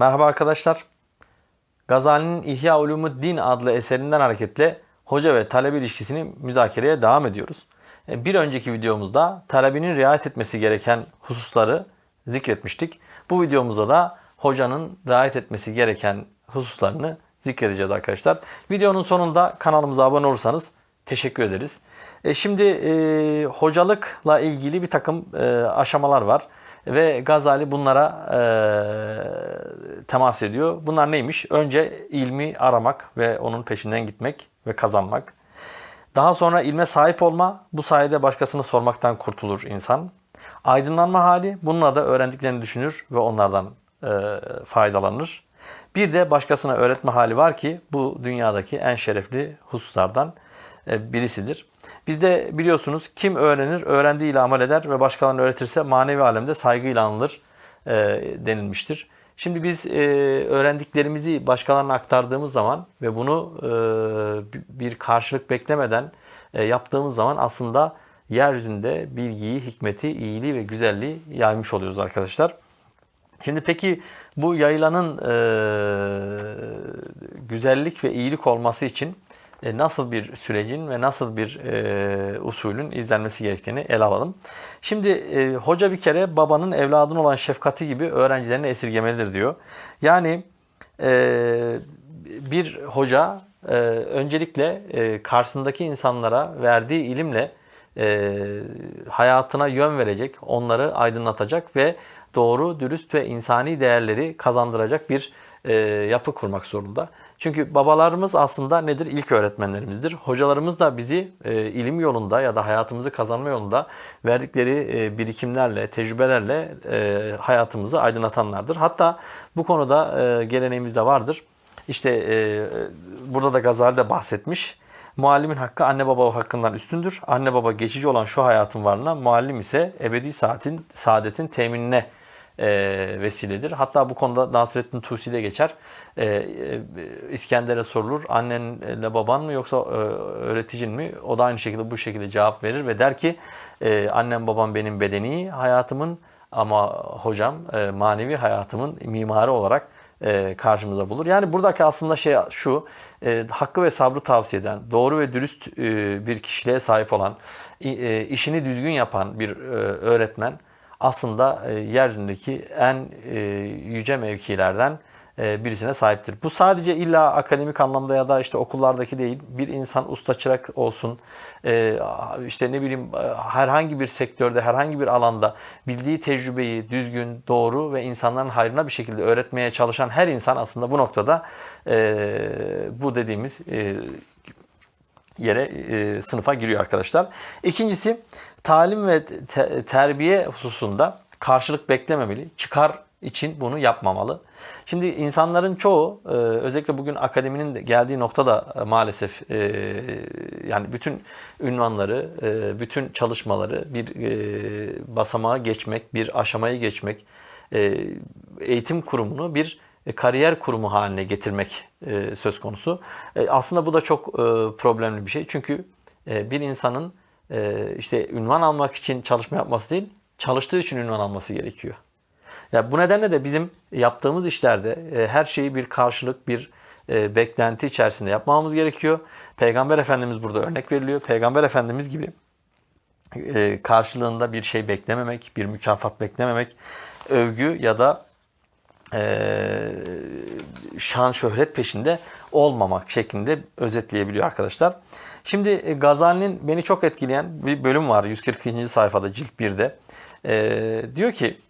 Merhaba arkadaşlar. Gazali'nin İhya Ulumuddin adlı eserinden hareketle hoca ve talebe ilişkisini müzakereye devam ediyoruz. E, Bir önceki videomuzda talebinin riayet etmesi gereken hususları zikretmiştik. Bu videomuzda da hocanın riayet etmesi gereken hususlarını zikredeceğiz arkadaşlar. Videonun sonunda kanalımıza abone olursanız teşekkür ederiz. E, şimdi e, hocalıkla ilgili bir takım e, aşamalar var ve Gazali bunlara e, temas ediyor. Bunlar neymiş? Önce ilmi aramak ve onun peşinden gitmek ve kazanmak. Daha sonra ilme sahip olma, bu sayede başkasını sormaktan kurtulur insan. Aydınlanma hali, bununla da öğrendiklerini düşünür ve onlardan e, faydalanır. Bir de başkasına öğretme hali var ki bu dünyadaki en şerefli hususlardan e, birisidir. Bizde biliyorsunuz kim öğrenir, öğrendiğiyle amel eder ve başkalarına öğretirse manevi alemde saygıyla anılır e, denilmiştir. Şimdi biz e, öğrendiklerimizi başkalarına aktardığımız zaman ve bunu e, bir karşılık beklemeden e, yaptığımız zaman aslında yeryüzünde bilgiyi, hikmeti, iyiliği ve güzelliği yaymış oluyoruz arkadaşlar. Şimdi peki bu yayılanın e, güzellik ve iyilik olması için nasıl bir sürecin ve nasıl bir e, usulün izlenmesi gerektiğini ele alalım. Şimdi e, hoca bir kere babanın evladına olan şefkati gibi öğrencilerini esirgemelidir diyor. Yani e, bir hoca e, öncelikle e, karşısındaki insanlara verdiği ilimle e, hayatına yön verecek, onları aydınlatacak ve doğru, dürüst ve insani değerleri kazandıracak bir e, yapı kurmak zorunda. Çünkü babalarımız aslında nedir? İlk öğretmenlerimizdir. Hocalarımız da bizi e, ilim yolunda ya da hayatımızı kazanma yolunda verdikleri e, birikimlerle, tecrübelerle e, hayatımızı aydınlatanlardır. Hatta bu konuda e, geleneğimizde vardır. İşte e, burada da Gazali de bahsetmiş. Muallimin hakkı anne baba hakkından üstündür. Anne baba geçici olan şu hayatın varlığına, muallim ise ebedi saatin, saadetin teminine vesiledir. Hatta bu konuda Nasrettin Tusi'de geçer. E, e, İskender'e sorulur. Annenle baban mı yoksa e, öğreticin mi? O da aynı şekilde bu şekilde cevap verir ve der ki e, annem babam benim bedeni hayatımın ama hocam e, manevi hayatımın mimarı olarak e, karşımıza bulur. Yani buradaki aslında şey şu, e, hakkı ve sabrı tavsiye eden, doğru ve dürüst e, bir kişiliğe sahip olan, e, işini düzgün yapan bir e, öğretmen aslında e, yeryüzündeki en e, yüce mevkilerden e, birisine sahiptir. Bu sadece illa akademik anlamda ya da işte okullardaki değil. Bir insan usta çırak olsun, e, işte ne bileyim herhangi bir sektörde, herhangi bir alanda bildiği tecrübeyi düzgün, doğru ve insanların hayrına bir şekilde öğretmeye çalışan her insan aslında bu noktada bu dediğimiz yere e, sınıfa giriyor arkadaşlar. İkincisi talim ve te- terbiye hususunda karşılık beklememeli. Çıkar için bunu yapmamalı. Şimdi insanların çoğu e, özellikle bugün akademinin de geldiği nokta da e, maalesef e, yani bütün ünvanları, bütün çalışmaları bir basamağa geçmek, bir aşamayı geçmek, eğitim kurumunu bir kariyer kurumu haline getirmek e, söz konusu. E, aslında bu da çok e, problemli bir şey. Çünkü e, bir insanın e, işte ünvan almak için çalışma yapması değil, çalıştığı için ünvan alması gerekiyor. Ya bu nedenle de bizim yaptığımız işlerde e, her şeyi bir karşılık, bir e, beklenti içerisinde yapmamamız gerekiyor. Peygamber Efendimiz burada örnek veriliyor. Peygamber Efendimiz gibi e, karşılığında bir şey beklememek, bir mükafat beklememek, övgü ya da e, şan şöhret peşinde olmamak şeklinde özetleyebiliyor arkadaşlar. Şimdi e, Gazali'nin beni çok etkileyen bir bölüm var 142. sayfada cilt 1'de. E, diyor ki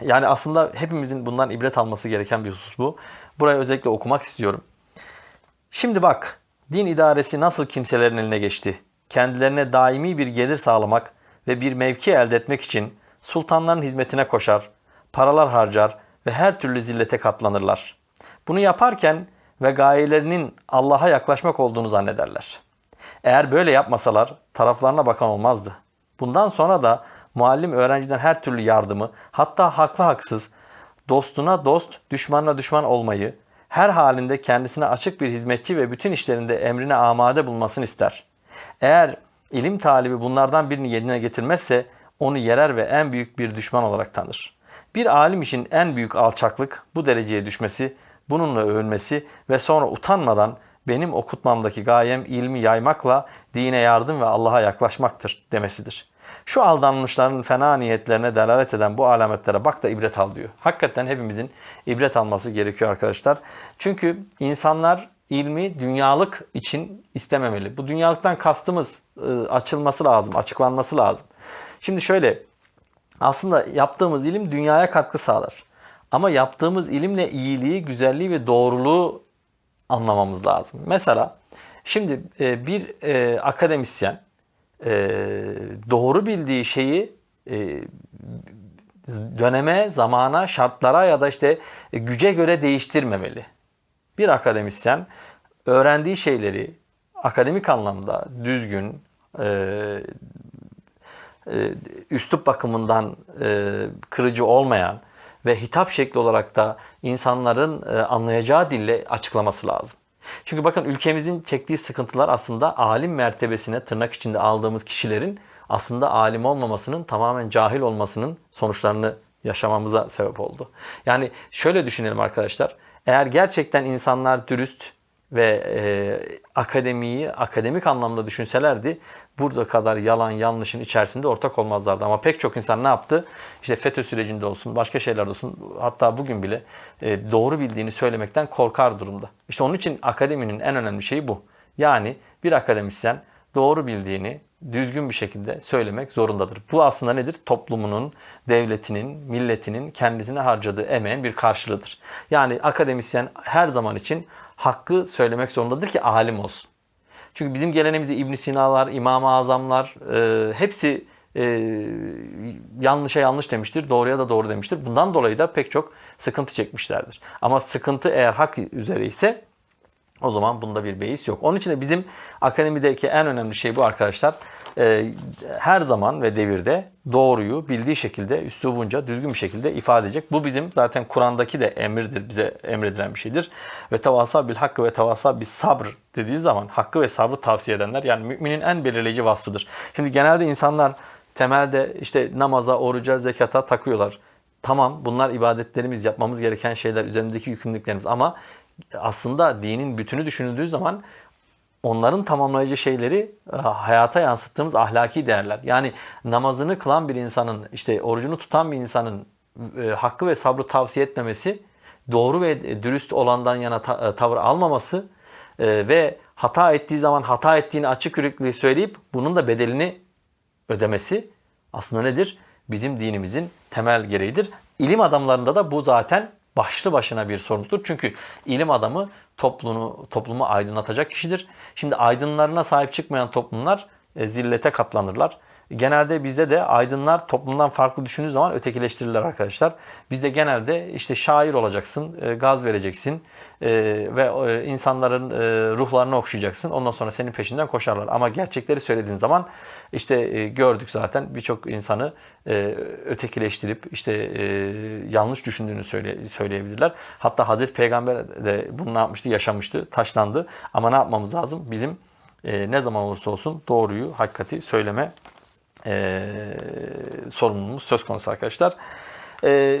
yani aslında hepimizin bundan ibret alması gereken bir husus bu. Burayı özellikle okumak istiyorum. Şimdi bak, din idaresi nasıl kimselerin eline geçti? Kendilerine daimi bir gelir sağlamak ve bir mevki elde etmek için sultanların hizmetine koşar, paralar harcar ve her türlü zillete katlanırlar. Bunu yaparken ve gayelerinin Allah'a yaklaşmak olduğunu zannederler. Eğer böyle yapmasalar taraflarına bakan olmazdı. Bundan sonra da muallim öğrenciden her türlü yardımı, hatta haklı haksız, dostuna dost, düşmanına düşman olmayı, her halinde kendisine açık bir hizmetçi ve bütün işlerinde emrine amade bulmasını ister. Eğer ilim talibi bunlardan birini yerine getirmezse onu yerer ve en büyük bir düşman olarak tanır. Bir alim için en büyük alçaklık bu dereceye düşmesi, bununla övülmesi ve sonra utanmadan benim okutmamdaki gayem ilmi yaymakla dine yardım ve Allah'a yaklaşmaktır demesidir. Şu aldanmışların fena niyetlerine delalet eden bu alametlere bak da ibret al diyor. Hakikaten hepimizin ibret alması gerekiyor arkadaşlar. Çünkü insanlar ilmi dünyalık için istememeli. Bu dünyalıktan kastımız e, açılması lazım, açıklanması lazım. Şimdi şöyle aslında yaptığımız ilim dünyaya katkı sağlar. Ama yaptığımız ilimle iyiliği, güzelliği ve doğruluğu anlamamız lazım. Mesela şimdi e, bir e, akademisyen e, doğru bildiği şeyi döneme, zamana, şartlara ya da işte güce göre değiştirmemeli. Bir akademisyen öğrendiği şeyleri akademik anlamda düzgün, e, üslup bakımından e, kırıcı olmayan ve hitap şekli olarak da insanların e, anlayacağı dille açıklaması lazım. Çünkü bakın ülkemizin çektiği sıkıntılar aslında alim mertebesine tırnak içinde aldığımız kişilerin aslında alim olmamasının tamamen cahil olmasının sonuçlarını yaşamamıza sebep oldu. Yani şöyle düşünelim arkadaşlar. Eğer gerçekten insanlar dürüst ve e, akademiyi akademik anlamda düşünselerdi burada kadar yalan yanlışın içerisinde ortak olmazlardı. Ama pek çok insan ne yaptı? İşte FETÖ sürecinde olsun, başka şeylerde olsun hatta bugün bile e, doğru bildiğini söylemekten korkar durumda. İşte onun için akademinin en önemli şeyi bu. Yani bir akademisyen doğru bildiğini düzgün bir şekilde söylemek zorundadır. Bu aslında nedir? Toplumunun, devletinin, milletinin kendisine harcadığı emeğin bir karşılığıdır. Yani akademisyen her zaman için hakkı söylemek zorundadır ki alim olsun. Çünkü bizim geleneğimizde İbn Sina'lar, İmam-ı Azamlar e, hepsi e, yanlışa yanlış demiştir, doğruya da doğru demiştir. Bundan dolayı da pek çok sıkıntı çekmişlerdir. Ama sıkıntı eğer hak üzere ise o zaman bunda bir beis yok. Onun için de bizim akademideki en önemli şey bu arkadaşlar. Ee, her zaman ve devirde doğruyu bildiği şekilde, üslubunca, düzgün bir şekilde ifade edecek. Bu bizim zaten Kur'an'daki de emirdir, bize emredilen bir şeydir. Ve tevasa bil hakkı ve tevasa bil sabr dediği zaman hakkı ve sabrı tavsiye edenler yani müminin en belirleyici vasfıdır. Şimdi genelde insanlar temelde işte namaza, oruca, zekata takıyorlar. Tamam bunlar ibadetlerimiz, yapmamız gereken şeyler, üzerindeki yükümlülüklerimiz ama aslında dinin bütünü düşünüldüğü zaman onların tamamlayıcı şeyleri e, hayata yansıttığımız ahlaki değerler. Yani namazını kılan bir insanın, işte orucunu tutan bir insanın e, hakkı ve sabrı tavsiye etmemesi, doğru ve dürüst olandan yana e, tavır almaması ve hata ettiği zaman hata ettiğini açık yürekli söyleyip bunun da bedelini ödemesi aslında nedir? Bizim dinimizin temel gereğidir. İlim adamlarında da bu zaten başlı başına bir sorumluluktur. Çünkü ilim adamı toplumu, toplumu aydınlatacak kişidir. Şimdi aydınlarına sahip çıkmayan toplumlar e, zillete katlanırlar. Genelde bizde de aydınlar toplumdan farklı düşündüğü zaman ötekileştirirler arkadaşlar. Bizde genelde işte şair olacaksın, e, gaz vereceksin e, ve e, insanların ruhlarını okşayacaksın. Ondan sonra senin peşinden koşarlar. Ama gerçekleri söylediğin zaman işte gördük zaten birçok insanı e, ötekileştirip işte e, yanlış düşündüğünü söyle, söyleyebilirler. Hatta Hazreti Peygamber de bunu ne yapmıştı? Yaşamıştı, taşlandı. Ama ne yapmamız lazım? Bizim e, ne zaman olursa olsun doğruyu, hakikati söyleme e, sorumluluğumuz söz konusu arkadaşlar. E,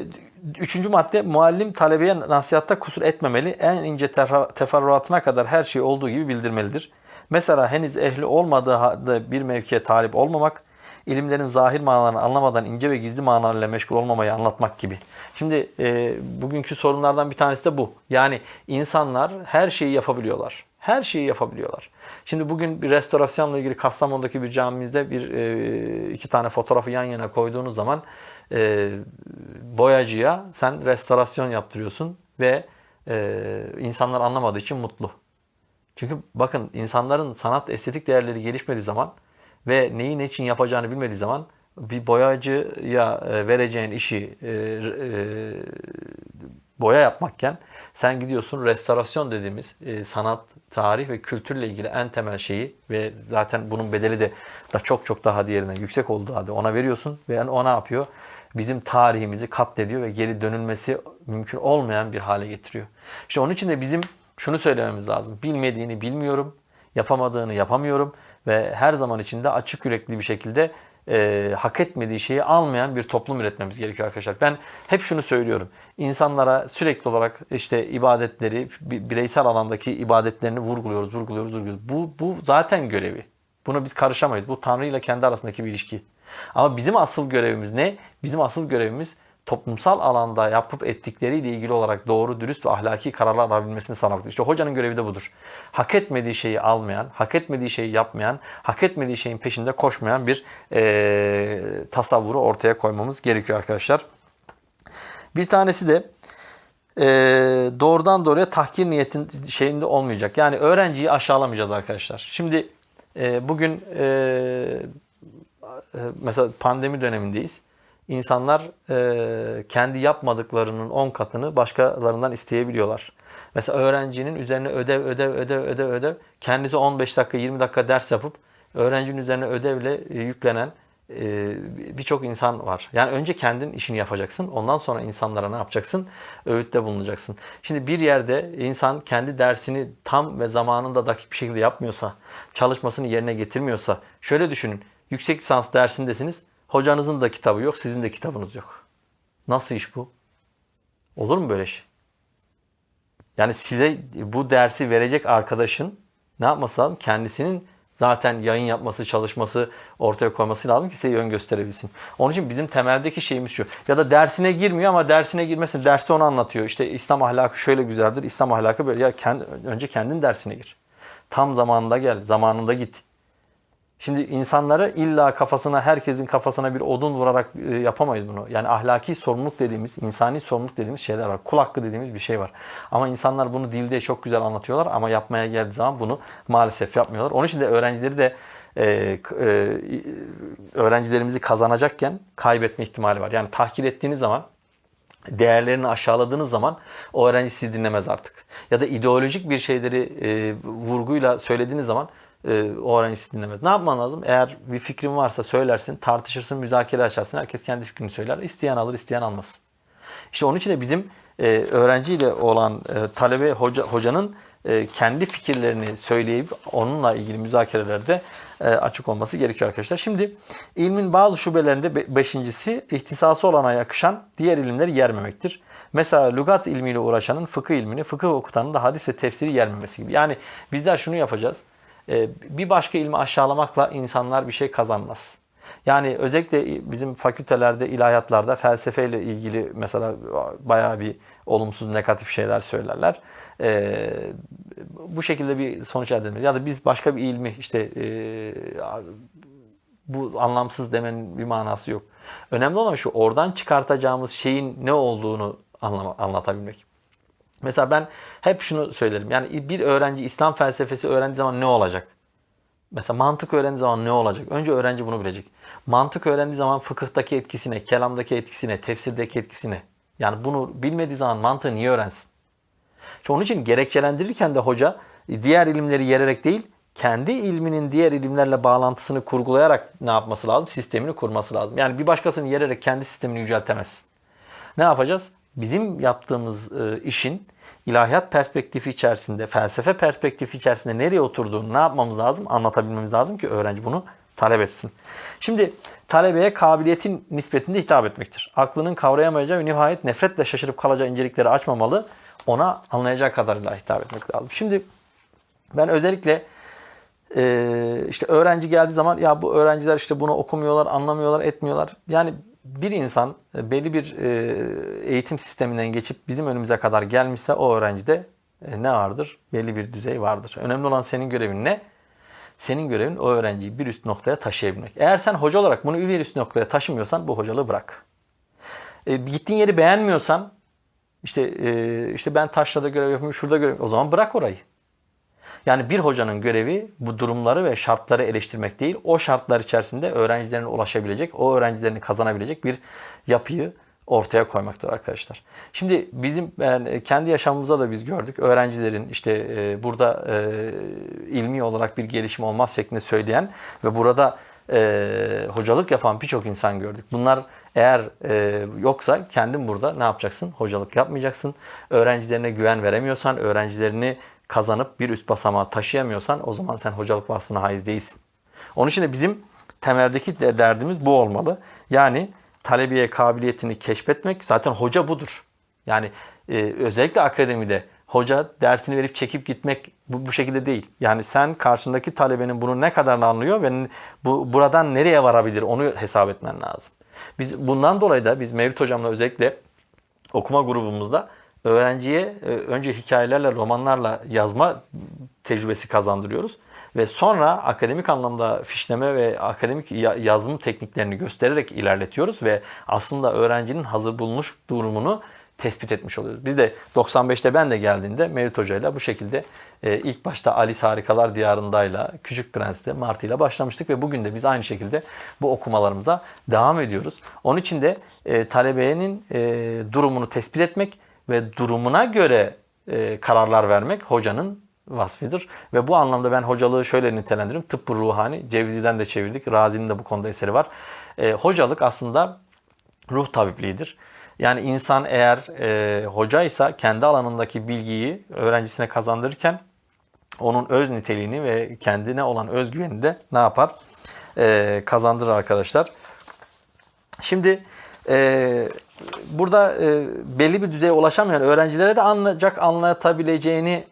üçüncü madde muallim talebeye nasihatta kusur etmemeli. En ince tefer- teferruatına kadar her şeyi olduğu gibi bildirmelidir. Mesela henüz ehli olmadığı bir mevkiye talip olmamak, ilimlerin zahir manalarını anlamadan ince ve gizli manalarıyla meşgul olmamayı anlatmak gibi. Şimdi e, bugünkü sorunlardan bir tanesi de bu. Yani insanlar her şeyi yapabiliyorlar. Her şeyi yapabiliyorlar. Şimdi bugün bir restorasyonla ilgili Kastamonu'daki bir camimizde bir e, iki tane fotoğrafı yan yana koyduğunuz zaman e, boyacıya sen restorasyon yaptırıyorsun ve e, insanlar anlamadığı için mutlu. Çünkü bakın insanların sanat estetik değerleri gelişmediği zaman ve neyi ne için yapacağını bilmediği zaman bir boyacıya e, vereceğin işi e, e, boya yapmakken sen gidiyorsun restorasyon dediğimiz sanat, tarih ve kültürle ilgili en temel şeyi ve zaten bunun bedeli de da çok çok daha diğerine yüksek olduğu halde ona veriyorsun ve o ne yapıyor? Bizim tarihimizi katlediyor ve geri dönülmesi mümkün olmayan bir hale getiriyor. İşte onun için de bizim şunu söylememiz lazım. Bilmediğini bilmiyorum, yapamadığını yapamıyorum ve her zaman içinde açık yürekli bir şekilde e, hak etmediği şeyi almayan bir toplum üretmemiz gerekiyor arkadaşlar. Ben hep şunu söylüyorum. İnsanlara sürekli olarak işte ibadetleri, bi- bireysel alandaki ibadetlerini vurguluyoruz, vurguluyoruz, vurguluyoruz. Bu, bu zaten görevi. Buna biz karışamayız. Bu Tanrı ile kendi arasındaki bir ilişki. Ama bizim asıl görevimiz ne? Bizim asıl görevimiz toplumsal alanda yapıp ettikleriyle ilgili olarak doğru, dürüst ve ahlaki kararlar alabilmesini sağlamaktır. İşte hocanın görevi de budur. Hak etmediği şeyi almayan, hak etmediği şeyi yapmayan, hak etmediği şeyin peşinde koşmayan bir eee tasavvuru ortaya koymamız gerekiyor arkadaşlar. Bir tanesi de eee, doğrudan doğruya tahkir niyetin şeyinde olmayacak. Yani öğrenciyi aşağılamayacağız arkadaşlar. Şimdi eee, bugün eee, e, mesela pandemi dönemindeyiz. İnsanlar e, kendi yapmadıklarının 10 katını başkalarından isteyebiliyorlar. Mesela öğrencinin üzerine ödev, ödev, ödev, ödev, ödev. Kendisi 15 dakika, 20 dakika ders yapıp öğrencinin üzerine ödevle yüklenen e, birçok insan var. Yani önce kendin işini yapacaksın. Ondan sonra insanlara ne yapacaksın? Öğütte bulunacaksın. Şimdi bir yerde insan kendi dersini tam ve zamanında dakik bir şekilde yapmıyorsa, çalışmasını yerine getirmiyorsa, şöyle düşünün. Yüksek lisans dersindesiniz. Hocanızın da kitabı yok, sizin de kitabınız yok. Nasıl iş bu? Olur mu böyle şey? Yani size bu dersi verecek arkadaşın ne yapması lazım? Kendisinin zaten yayın yapması, çalışması ortaya koyması lazım ki size yön gösterebilsin. Onun için bizim temeldeki şeyimiz şu. Ya da dersine girmiyor ama dersine girmesin. Derste onu anlatıyor. İşte İslam ahlakı şöyle güzeldir. İslam ahlakı böyle. Ya kendi, önce kendin dersine gir. Tam zamanında gel. Zamanında git. Şimdi insanları illa kafasına, herkesin kafasına bir odun vurarak e, yapamayız bunu. Yani ahlaki sorumluluk dediğimiz, insani sorumluluk dediğimiz şeyler var. Kul hakkı dediğimiz bir şey var. Ama insanlar bunu dilde çok güzel anlatıyorlar ama yapmaya geldiği zaman bunu maalesef yapmıyorlar. Onun için de öğrencileri de e, e, öğrencilerimizi kazanacakken kaybetme ihtimali var. Yani tahkir ettiğiniz zaman değerlerini aşağıladığınız zaman o öğrenci sizi dinlemez artık. Ya da ideolojik bir şeyleri e, vurguyla söylediğiniz zaman e, o öğrenci sizi dinlemez. Ne yapman lazım? Eğer bir fikrin varsa söylersin, tartışırsın, müzakere açarsın. Herkes kendi fikrini söyler. İsteyen alır, isteyen almaz. İşte onun için de bizim e, öğrenciyle olan e, talebe hoca, hocanın e, kendi fikirlerini söyleyip onunla ilgili müzakerelerde e, açık olması gerekiyor arkadaşlar. Şimdi ilmin bazı şubelerinde be- beşincisi ihtisası olana yakışan diğer ilimleri yermemektir. Mesela lügat ilmiyle uğraşanın fıkıh ilmini, fıkıh okutanın da hadis ve tefsiri yermemesi gibi. Yani bizler şunu yapacağız. E, bir başka ilmi aşağılamakla insanlar bir şey kazanmaz. Yani özellikle bizim fakültelerde, ilahiyatlarda felsefeyle ilgili mesela bayağı bir olumsuz, negatif şeyler söylerler. Ee, bu şekilde bir sonuç elde edilir. Ya da biz başka bir ilmi işte e, bu anlamsız demenin bir manası yok. Önemli olan şu oradan çıkartacağımız şeyin ne olduğunu anlama, anlatabilmek. Mesela ben hep şunu söylerim. Yani bir öğrenci İslam felsefesi öğrendiği zaman ne olacak? Mesela mantık öğrendiği zaman ne olacak? Önce öğrenci bunu bilecek. Mantık öğrendiği zaman fıkıhtaki etkisine, kelamdaki etkisine, tefsirdeki etkisine. Yani bunu bilmediği zaman mantığı niye öğrensin? İşte onun için gerekçelendirirken de hoca diğer ilimleri yererek değil, kendi ilminin diğer ilimlerle bağlantısını kurgulayarak ne yapması lazım? Sistemini kurması lazım. Yani bir başkasını yererek kendi sistemini yüceltemezsin. Ne yapacağız? Bizim yaptığımız e, işin ilahiyat perspektifi içerisinde, felsefe perspektifi içerisinde nereye oturduğunu ne yapmamız lazım? Anlatabilmemiz lazım ki öğrenci bunu talep etsin. Şimdi talebeye kabiliyetin nispetinde hitap etmektir. Aklının kavrayamayacağı ve nihayet nefretle şaşırıp kalacağı incelikleri açmamalı. Ona anlayacağı kadarıyla hitap etmek lazım. Şimdi ben özellikle e, işte öğrenci geldiği zaman ya bu öğrenciler işte bunu okumuyorlar, anlamıyorlar, etmiyorlar. Yani bir insan e, belli bir e, eğitim sisteminden geçip bizim önümüze kadar gelmişse o öğrencide e, ne vardır? Belli bir düzey vardır. Önemli olan senin görevin ne? Senin görevin o öğrenciyi bir üst noktaya taşıyabilmek. Eğer sen hoca olarak bunu bir üst noktaya taşımıyorsan bu hocalığı bırak. E, gittiğin yeri beğenmiyorsan işte e, işte ben taşrada görev yapıyorum, şurada görev o zaman bırak orayı. Yani bir hocanın görevi bu durumları ve şartları eleştirmek değil, o şartlar içerisinde öğrencilerine ulaşabilecek, o öğrencilerini kazanabilecek bir yapıyı ortaya koymaktır arkadaşlar. Şimdi bizim yani kendi yaşamımızda da biz gördük. Öğrencilerin işte e, burada e, ilmi olarak bir gelişim olmaz şeklinde söyleyen ve burada e, hocalık yapan birçok insan gördük. Bunlar eğer e, yoksa kendin burada ne yapacaksın? Hocalık yapmayacaksın. Öğrencilerine güven veremiyorsan, öğrencilerini kazanıp bir üst basamağa taşıyamıyorsan o zaman sen hocalık vasfına haiz değilsin. Onun için de bizim temeldeki de- derdimiz bu olmalı. Yani talebeye kabiliyetini keşfetmek zaten hoca budur. Yani e, özellikle akademide hoca dersini verip çekip gitmek bu, bu şekilde değil. Yani sen karşındaki talebenin bunu ne kadarını anlıyor ve bu buradan nereye varabilir onu hesap etmen lazım. Biz bundan dolayı da biz Mevlüt hocamla özellikle okuma grubumuzda öğrenciye e, önce hikayelerle, romanlarla yazma tecrübesi kazandırıyoruz. Ve sonra akademik anlamda fişleme ve akademik ya- yazım tekniklerini göstererek ilerletiyoruz ve aslında öğrencinin hazır bulmuş durumunu tespit etmiş oluyoruz. Biz de 95'te ben de geldiğinde Mevlüt Hoca ile bu şekilde e, ilk başta Alice Harikalar Diyarında'yla, Küçük Prens'te Martı'yla başlamıştık ve bugün de biz aynı şekilde bu okumalarımıza devam ediyoruz. Onun için de e, talebenin e, durumunu tespit etmek ve durumuna göre e, kararlar vermek hocanın vasfidir. Ve bu anlamda ben hocalığı şöyle nitelendiririm. Tıbbı ruhani, Cevizi'den de çevirdik. Razi'nin de bu konuda eseri var. E, hocalık aslında ruh tabipliğidir. Yani insan eğer e, hocaysa kendi alanındaki bilgiyi öğrencisine kazandırırken onun öz niteliğini ve kendine olan özgüvenini de ne yapar? E, kazandırır arkadaşlar. Şimdi e, burada e, belli bir düzeye ulaşamayan öğrencilere de ancak anlatabileceğini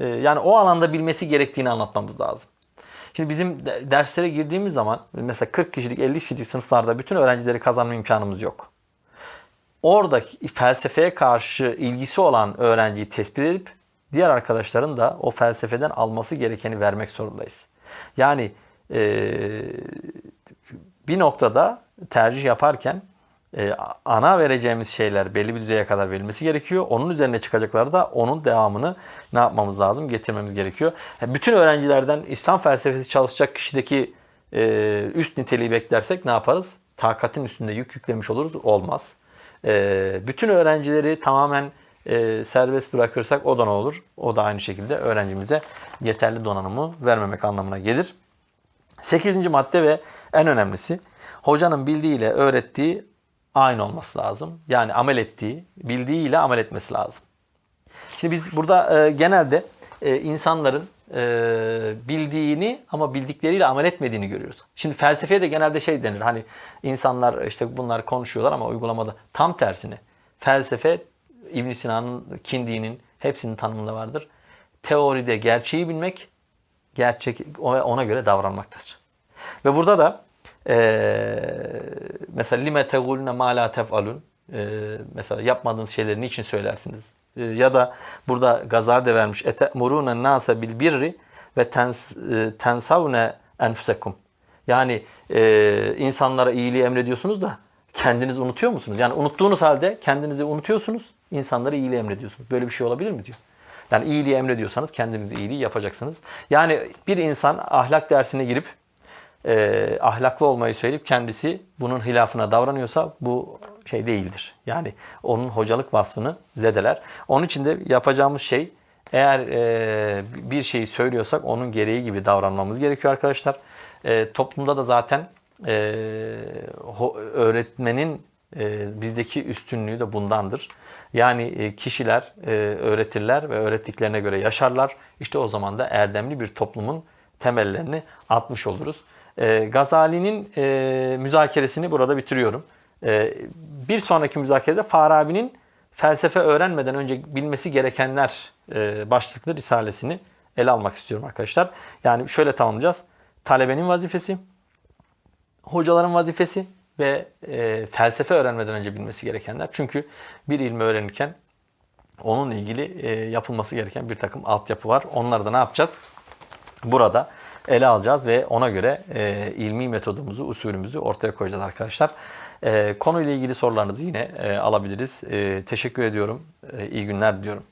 e, yani o alanda bilmesi gerektiğini anlatmamız lazım. Şimdi bizim de- derslere girdiğimiz zaman mesela 40 kişilik 50 kişilik sınıflarda bütün öğrencileri kazanma imkanımız yok. Oradaki felsefeye karşı ilgisi olan öğrenciyi tespit edip diğer arkadaşların da o felsefeden alması gerekeni vermek zorundayız. Yani eee bir noktada tercih yaparken e, ana vereceğimiz şeyler belli bir düzeye kadar verilmesi gerekiyor. Onun üzerine çıkacakları da onun devamını ne yapmamız lazım? Getirmemiz gerekiyor. Yani bütün öğrencilerden İslam felsefesi çalışacak kişideki e, üst niteliği beklersek ne yaparız? Takatin üstünde yük yüklemiş oluruz. Olmaz. E, bütün öğrencileri tamamen e, serbest bırakırsak o da ne olur? O da aynı şekilde öğrencimize yeterli donanımı vermemek anlamına gelir. Sekizinci madde ve en önemlisi hocanın bildiğiyle öğrettiği aynı olması lazım. Yani amel ettiği, bildiğiyle amel etmesi lazım. Şimdi biz burada e, genelde e, insanların e, bildiğini ama bildikleriyle amel etmediğini görüyoruz. Şimdi felsefeye de genelde şey denir. Hani insanlar işte bunlar konuşuyorlar ama uygulamada tam tersine. Felsefe İbn Sina'nın, Kindi'nin hepsinin tanımında vardır. Teoride gerçeği bilmek, gerçek ona göre davranmaktadır. Ve burada da eee mesela lime tegulne ma la tef'alun Eee, mesela yapmadığınız şeyleri niçin söylersiniz? Eee, ya da burada Gazali de vermiş ete'murune nase bil birri ve tens, eee, tensavne enfusekum. Yani eee, insanlara iyiliği emrediyorsunuz da kendinizi unutuyor musunuz? Yani unuttuğunuz halde kendinizi unutuyorsunuz, insanlara iyiliği emrediyorsunuz. Böyle bir şey olabilir mi diyor. Yani iyiliği emrediyorsanız kendiniz iyiliği yapacaksınız. Yani bir insan ahlak dersine girip e, ahlaklı olmayı söyleyip kendisi bunun hilafına davranıyorsa bu şey değildir. Yani onun hocalık vasfını zedeler. Onun için de yapacağımız şey eğer e, bir şeyi söylüyorsak onun gereği gibi davranmamız gerekiyor arkadaşlar. E, toplumda da zaten e, öğretmenin e, bizdeki üstünlüğü de bundandır. Yani e, kişiler e, öğretirler ve öğrettiklerine göre yaşarlar. İşte o zaman da erdemli bir toplumun temellerini atmış oluruz. E, Gazali'nin e, müzakeresini burada bitiriyorum. E, bir sonraki müzakerede Farabi'nin felsefe öğrenmeden önce bilmesi gerekenler e, başlıklı risalesini ele almak istiyorum arkadaşlar. Yani şöyle tamamlayacağız. Talebenin vazifesi, hocaların vazifesi ve e, felsefe öğrenmeden önce bilmesi gerekenler. Çünkü bir ilmi öğrenirken onunla ilgili e, yapılması gereken bir takım altyapı var. Onları da ne yapacağız? Burada ele alacağız ve ona göre e, ilmi metodumuzu, usulümüzü ortaya koyacağız arkadaşlar. E, konuyla ilgili sorularınızı yine e, alabiliriz. E, teşekkür ediyorum. E, iyi günler diliyorum.